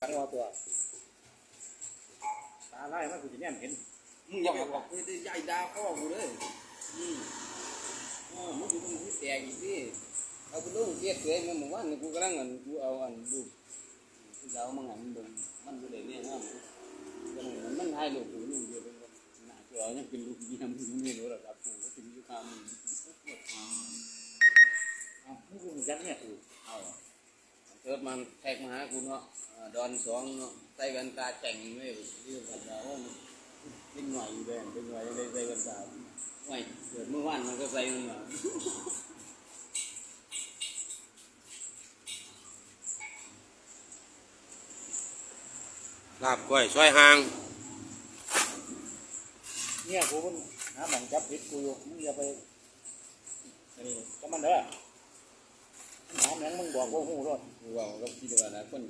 ตั้งรอตัวตาไล่มากูจะแนมเห็นมึงอย่าไปบอกให้ได้ใหญ่ดาวพ่อกูเลยอืมอ๋อมึงอยู่ตรงที่แตกอีกดิเอาไปดูเกียดเกยมันหมู่บ้านนี่กูกำลังอันกูเอาอันดูกูจะเอามังอันเบิ่งมันอยู่ได้เนี่ยนะมันมันให้ลูกกูลูกเดียวเลยน่าจะเอายังเป็นลูกเยี่ยมมึงไม่รู้หรอกครับกูก็ถึงอยู่ข้างมึงอ้าวนี่กูยักเนี่ยกูเอา เกิดมันแทกมาหากูเนาะอ่าดอนสองเนาะใส่แว่นตาแข่งไม่เรื่องกันแล้วเป็นหน่อยอยู่เลยเป็นหน่อยยังได้ใส่แว่นตาไม่เกิดเมื่อวานมันก็ใส่มันมาลาบก้อยซอยหาง เนี่ยกูมันหาหมองจับผิดกูอยู่มึงอย่าไปนี่ก็มันเด้อ หาแมงมึงบอกว่าหูรถกูว่าก็คิดว่านะคน